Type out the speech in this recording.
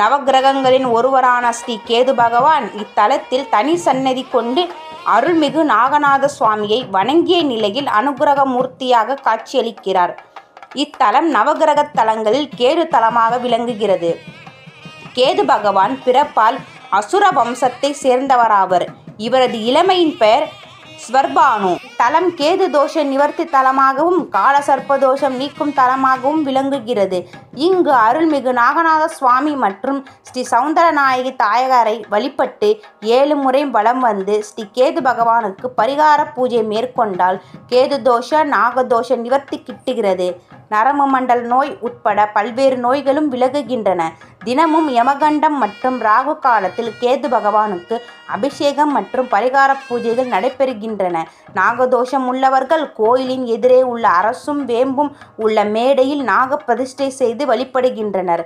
நவக்கிரகங்களின் ஒருவரான ஸ்ரீ கேது பகவான் இத்தலத்தில் தனி சன்னதி கொண்டு அருள்மிகு நாகநாத சுவாமியை வணங்கிய நிலையில் அனுக்கிரக மூர்த்தியாக காட்சியளிக்கிறார். இத்தலம் நவகிரக தலங்களில் கேது தலமாக விளங்குகிறது. கேது பகவான் பிறப்பால் அசுர வம்சத்தை சேர்ந்தவராவர். இவரது இளமையின் பெயர் ஸ்வர்பானு தலம் கேது தோஷ நிவர்த்தி தலமாகவும் கால சர்ப்ப தோஷம் நீக்கும் தலமாகவும் விளங்குகிறது. இங்கு அருள்மிகு நாகநாத சுவாமி மற்றும் ஸ்ரீ சௌந்தரநாயகி தாயகாரை வழிபட்டு ஏழு முறை வலம் வந்து ஸ்ரீ கேது பகவானுக்கு பரிகார பூஜை மேற்கொண்டால் கேது தோஷ நாகதோஷ நிவர்த்தி கிட்டுகிறது. நரம்பு மண்டல் நோய் உட்பட பல்வேறு நோய்களும் விலகுகின்றன. தினமும் யமகண்டம் மற்றும் ராகு காலத்தில் கேது பகவானுக்கு அபிஷேகம் மற்றும் பரிகார பூஜைகள் நடைபெறுகின்றன. நாகதோஷம் உள்ளவர்கள் கோயிலின் எதிரே உள்ள அரசும் வேம்பும் உள்ள மேடையில் நாக பிரதிஷ்டை செய்து வழிபடுகின்றனர்.